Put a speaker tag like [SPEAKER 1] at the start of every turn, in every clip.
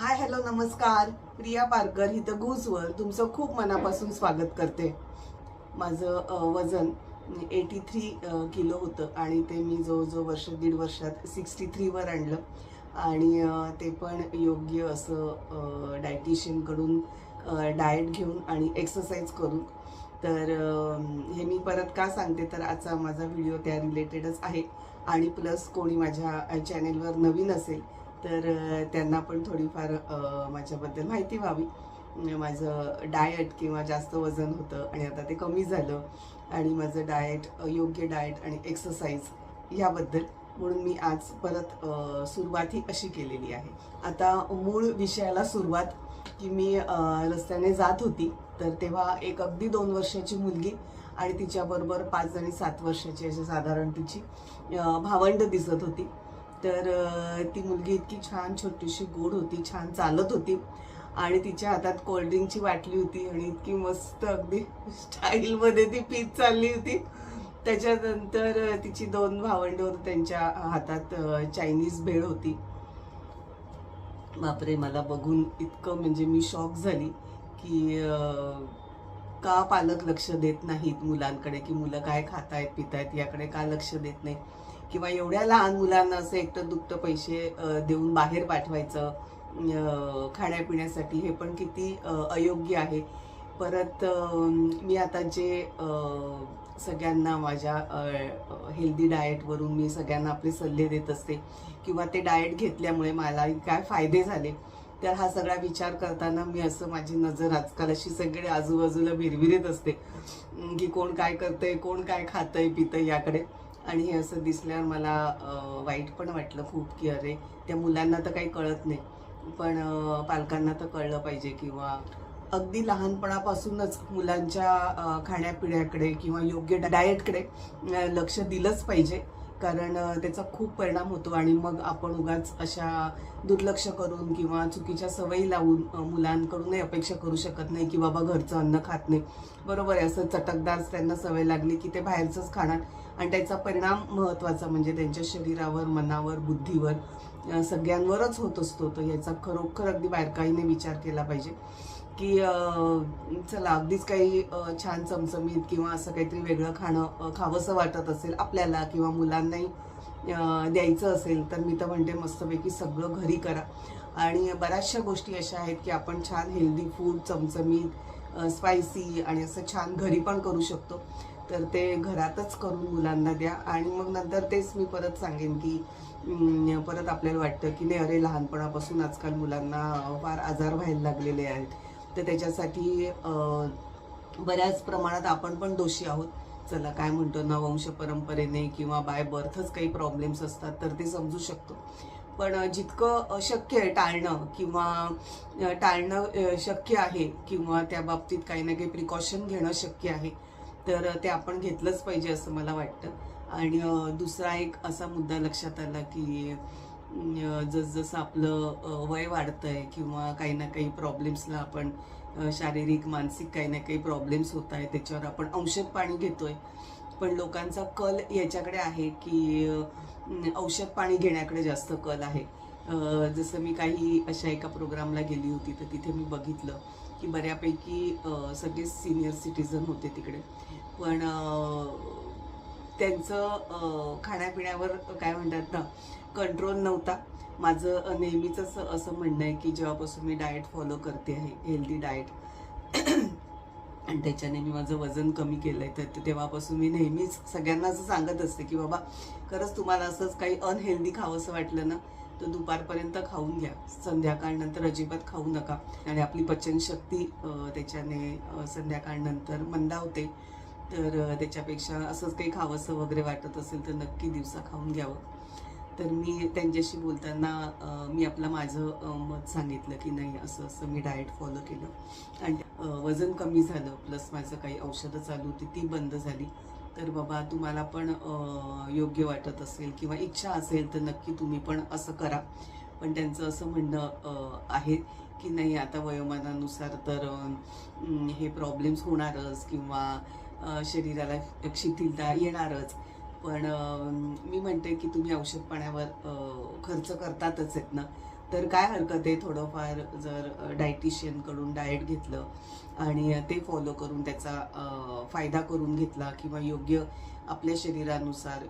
[SPEAKER 1] Hi hello नमस्कार. प्रिया पारकर हिथं गुजवर तुमचं खूप मनापासून स्वागत करते. माझं वजन एटी थ्री किलो होतं आणि ते मी जवळजवळ वर्ष दीड वर्षात सिक्स्टी थ्रीवर आणलं. आणि ते पण योग्य असं डायटिशियनकडून डाएट घेऊन आणि एक्सरसाइज करून. तर हे मी परत का सांगते तर आजचा माझा व्हिडिओ त्या रिलेटेडच आहे. आणि प्लस कोणी माझ्या चॅनेलवर नवीन असेल तर त्यांना पण थोडीफार माझ्याबद्दल माहिती व्हावी. म्हणजे माझं डाएट किंवा जास्त वजन होतं आणि आता ते कमी झालं आणि माझं डाएट योग्य डाएट आणि एक्सरसाइज ह्याबद्दल म्हणून मी आज परत सुरुवात ही अशी केलेली आहे. आता मूळ विषयाला सुरुवात की मी रस्त्याने जात होती तर तेव्हा एक अगदी दोन वर्षाची मुलगी आणि तिच्याबरोबर पाच आणि सात वर्षाची अशी साधारण तिची भावंड दिसत होती. तर ती मुलगी इतकी छान छोटीशी गोड होती छान चालत होती. आणि तिच्या हातात कोल्ड्रिंकची बाटली होती आणि इतकी मस्त अगदी स्टाईलमध्ये ती पीत चालली होती. त्याच्यानंतर तिची दोन भावंड होती त्यांच्या हातात चायनीज भेळ होती. बापरे मला बघून इतकं म्हणजे मी शॉक झाली की का पालक लक्ष देत नाहीत मुलांकडे की मुलं काय खातायत पितायत याकडे का लक्ष देत नाही किंवा एवढ्या लहान मुलांना असं एकटं दुपटं पैसे देऊन बाहेर पाठवायचं खाण्यापिण्यासाठी हे पण किती अयोग्य आहे. परत मी आता जे सगळ्यांना माझ्या हेल्दी डाएटवरून मी सगळ्यांना आपले सल्ले देत असते किंवा ते डाएट घेतल्यामुळे मला काय फायदे झाले तर हा सगळा विचार करताना मी असं माझी नजर आजकाल अशी सगळे आजूबाजूला भिरभिरीत असते की कोण काय करतंय कोण काय खातंय पितंय याकडे. आणि हे असं दिसल्यावर मला वाईट पण वाटलं खूप की अरे त्या मुलांना तर काही कळत नाही. पण पालकांना तर कळलं पाहिजे किंवा अगदी लहानपणापासूनच मुलांच्या खाण्यापिण्याकडे किंवा योग्य डाएटकडे लक्ष दिलंच पाहिजे. कारण त्याचा खूप परिणाम होतो आणि मग आपण उगाच अशा दुर्लक्ष करून किंवा चुकीच्या सवयी लावून मुलांकडूनही अपेक्षा करू शकत नाही की बाबा घरचं अन्न खात नाही. बरोबर आहे असं चटकदार त्यांना सवय लागली की ते बाहेरचंच खाणार. आणि त्याचा परिणाम महत्त्वाचा म्हणजे त्यांच्या शरीरावर मनावर बुद्धीवर सगळ्यांवरच होत असतो. तर याचा खरोखर अगदी बारकाईने विचार केला पाहिजे. की चला अगदीच काही छान चमचमीत किंवा असं काहीतरी वेगळं खाणं खावंसं वाटत असेल आपल्याला किंवा मुलांनाही द्यायचं असेल तर मी तर म्हणते मस्तपैकी सगळं घरी करा. आणि बऱ्याचशा गोष्टी अशा आहेत की आपण छान हेल्दी फूड चमचमीत स्पायसी आणि असं छान घरी पण करू शकतो. तर ते घरातच करून मुलांना द्या आणि मग नंतर तेच मी परत सांगेन की परत आपल्याला वाटतं की नाही अरे लहानपणापासून आजकाल मुलांना फार आजार व्हायला लागलेले आहेत. तर त्याच्यासाठी बऱ्याच प्रमाणात आपण पण दोषी आहोत. चला काय म्हणतो ना वंश परंपरेने किंवा बाय बर्थच काही प्रॉब्लेम्स असतात तर ते समजू शकतो. पण जितकं शक्य आहे टाळणं किंवा टाळणं शक्य आहे किंवा त्या बाबतीत काही ना काही प्रिकॉशन घेणं शक्य आहे तर ते आपण घेतलंच पाहिजे असं मला वाटतं. आणि दुसरा एक असा मुद्दा लक्षात आला की जसजसं आपलं वय वाढतं आहे किंवा काही ना काही प्रॉब्लेम्सला आपण शारीरिक मानसिक काही ना काही प्रॉब्लेम्स होत आहे त्याच्यावर आपण औषध पाणी घेतो आहे पण लोकांचा कल याच्याकडे आहे की औषध पाणी घेण्याकडे जास्त कल आहे. जसं मी काही अशा एका प्रोग्रामला गेली होती तर तिथे मी बघितलं की बऱ्यापैकी सगळे सिनियर सिटीजन होते तिकडे. पण त्यांचं खाण्यापिण्यावर काय म्हणतात ना कंट्रोल नव्हता. माझं नेहमीचंच नेहमीच असं असं म्हणणं आहे की जेव्हापासून मी डाएट फॉलो करते आहे हेल्दी डाएट आणि त्याच्याने मी माझं वजन कमी केलं आहे तर तेव्हापासून मी नेहमीच सगळ्यांना असं सांगत असते की बाबा खरंच तुम्हाला असंच काही अनहेल्दी खावंसं वाटलं ना तर दुपारपर्यंत खाऊन घ्या. संध्याकाळनंतर अजिबात खाऊ नका. आणि आपली पचनशक्ती त्याच्याने अ, संध्याकाळनंतर मंदावते तर त्याच्यापेक्षा असंच काही खावंसं वगैरे वाटत असेल तर नक्की दिवसा खाऊन घ्यावं. तर मी त्यांच्याशी बोलताना मी आपलं माझं मत सांगितलं की नाही असं असं मी डाएट फॉलो केलं. आणि वजन कमी झालं प्लस माझं काही औषधं चालू होती ती बंद झाली. तर बाबा तुम्हाला पण योग्य वाटत असेल किंवा इच्छा असेल तर नक्की तुम्ही पण असं करा. पण त्यांचं असं म्हणणं आहे की नाही आता वयोमानानुसार तर हे प्रॉब्लेम्स होणारच किंवा शरीराला शिथिलता येणारच. पण मी म्हणते की तुम्ही औषध पाण्यावर खर्च करतातच आहेत ना. तर काय हरकत आहे? थोडंफार जर डायटिशियनकडून डाएट घेतलं आणि ते फॉलो करून त्याचा फायदा करून घेतला किंवा योग्य आपल्या शरीरानुसार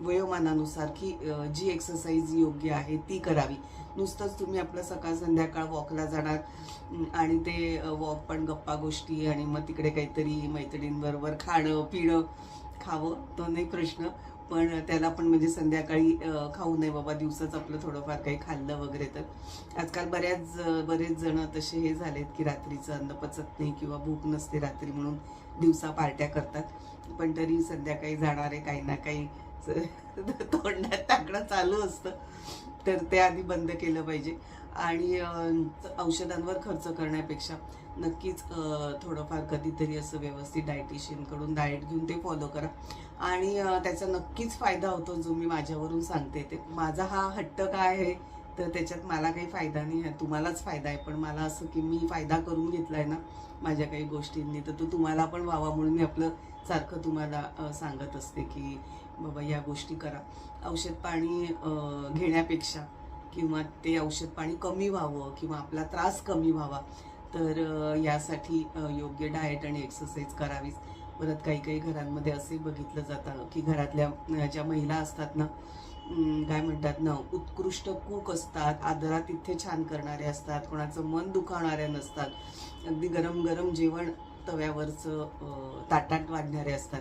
[SPEAKER 1] वयोमानानुसार की जी एक्सरसाइज योग्य आहे ती करावी. नुसतंच तुम्ही आपलं सकाळ संध्याकाळ वॉकला जाणार आणि ते वॉक पण गप्पा गोष्टी आणि मग तिकडे काहीतरी मैत्रिणींबरोबर खाणं पिणं खावं तो नाही प्रश्न. पण त्याला पण म्हणजे संध्याकाळी खाऊ नये बाबा दिवसाच आपलं थोडंफार काही खाल्लं वगैरे तर. आजकाल बऱ्याच बरेच जण तसे हे झालेत की रात्रीचं अन्न पचत नाही किंवा भूक नसते रात्री म्हणून दिवसा पार्ट्या करतात. पण तरी संध्याकाळी जाणारे काही ना काही तोंडात टाकणं चालू असतं. तर ते आधी बंद केलं पाहिजे. आणि औषधांवर खर्च करण्यापेक्षा नक्कीच थोडंफार कधीतरी असं व्यवस्थित डायटिशियनकडून डाएट घेऊन ते फॉलो करा. आणि त्याचा नक्कीच फायदा होतो जो मी माझ्यावरून सांगते ते. माझा हा हट्ट काय आहे तर त्याच्यात मला काही फायदा नाही आहे. तुम्हालाच फायदा आहे पण मला असं की मी फायदा करून घेतलाय ना माझ्या काही गोष्टींनी तर तो तुम्हाला पण व्हावा म्हणून मी आपलं सारखं तुम्हाला सांगत असते की बाबा या गोष्टी करा. औषध पाणी घेण्यापेक्षा किंवा ते औषध पाणी कमी व्हावं किंवा आपला त्रास कमी व्हावा तर यासाठी योग्य डाएट आणि एक्सरसाइज करावीच परत काही काही घरांमध्ये असे बघितलं जातं की घरातल्या ज्या महिला असतात ना काय म्हणतात ना उत्कृष्ट कूक असतात आदरा तिथे छान करणारे असतात कोणाचं मन दुखावणाऱ्या नसतात अगदी गरम गरम जेवण तव्यावरचं ताटात वाढणारे असतात.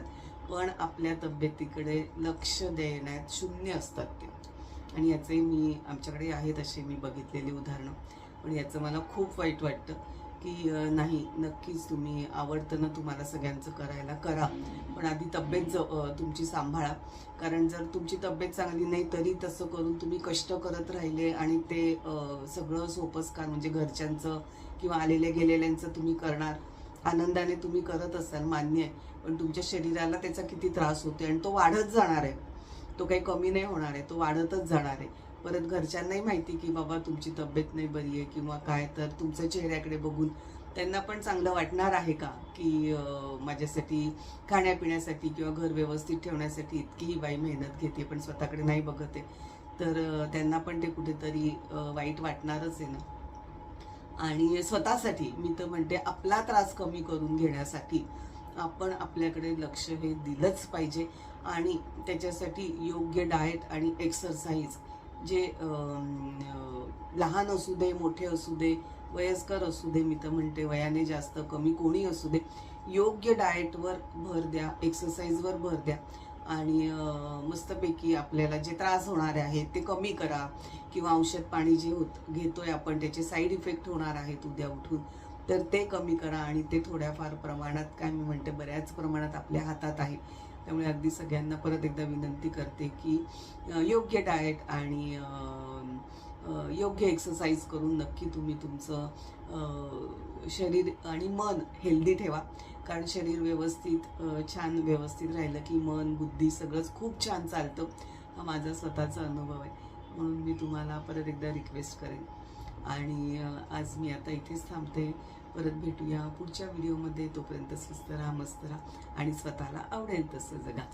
[SPEAKER 1] पण आपल्या तब्येतीकडे लक्ष देण्यात शून्य असतात ते. आणि याचे मी आमच्याकडे आहेत असे मी बघितलेली उदाहरणं. पण याचं मला खूप वाईट वाटतं की नाही नक्कीच तुम्ही आवडतं ना तुम्हाला सगळ्यांचं करायला करा. पण आधी तब्येत ज तुमची सांभाळा. कारण जर तुमची तब्येत चांगली नाही तरी तसं करून तुम्ही कष्ट करत राहिले आणि ते सगळं सोपस्कार म्हणजे घरच्यांचं किंवा आलेल्या गेलेल्यांचं तुम्ही करणार. आनंदाने तुम्ही करत असाल मान्य आहे. पण तुमच्या शरीराला त्याचा किती त्रास होतो आणि तो वाढत जाणार आहे. तो काही कमी नाही होणार आहे तो वाढतच जाणार आहे. परत घरच्यांनाही माहिती की बाबा तुमची तब्येत नाही बरी आहे किंवा काय तर तुमच्या चेहऱ्याकडे बघून त्यांना पण चांगलं वाटणार आहे का? की माझ्यासाठी खाण्यापिण्यासाठी किंवा घर व्यवस्थित ठेवण्यासाठी इतकी ही बाई मेहनत घेते पण स्वतःकडे नाही बघत तर त्यांना पण ते कुठेतरी वाईट वाटणारच आहे ना. आणि स्वतःसाठी मी तर म्हणते आपला त्रास कमी करून घेण्यासाठी आपण आपल्याकडे लक्ष हे दिलंच पाहिजे. आणि त्याच्यासाठी योग्य डाएट आणि एक्सरसाइज जे लहान असू दे मोठे असू दे वयस्कर असू दे मी तर म्हणते वयाने जास्त कमी कोणी असू दे योग्य डाएटवर भर द्या एक्सरसाइजवर भर द्या. आणि मस्तपैकी आपल्याला जे त्रास होणारे आहेत ते कमी करा. किंवा औषध पाणी जे होत घेतोय आपण त्याचे साईड इफेक्ट होणार आहेत उद्या उठून तर ते कमी करा आणि ते थोड्याफार प्रमाणात काय मी म्हणते बऱ्याच प्रमाणात आपल्या हातात आहे. त्यामुळे अगदी सगळ्यांना परत एकदा विनंती करते की योग्य डाएट आणि योग्य एक्सरसाइज करून नक्की तुम्ही तुमचं शरीर आणि मन हेल्दी ठेवा. कारण शरीर व्यवस्थित छान व्यवस्थित राहिलं की मन बुद्धी सगळंच खूप छान चालतं. हा माझा स्वतःचा अनुभव आहे. म्हणून मी तुम्हाला परत एकदा रिक्वेस्ट करेन. आणि आज मी आता इथेच थांबते. परत भेटूया पुढच्या व्हिडिओमध्ये. तोपर्यंत स्वस्त राहा मस्त राहा आणि स्वतःला आवडेल तसं जगा.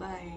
[SPEAKER 1] बाय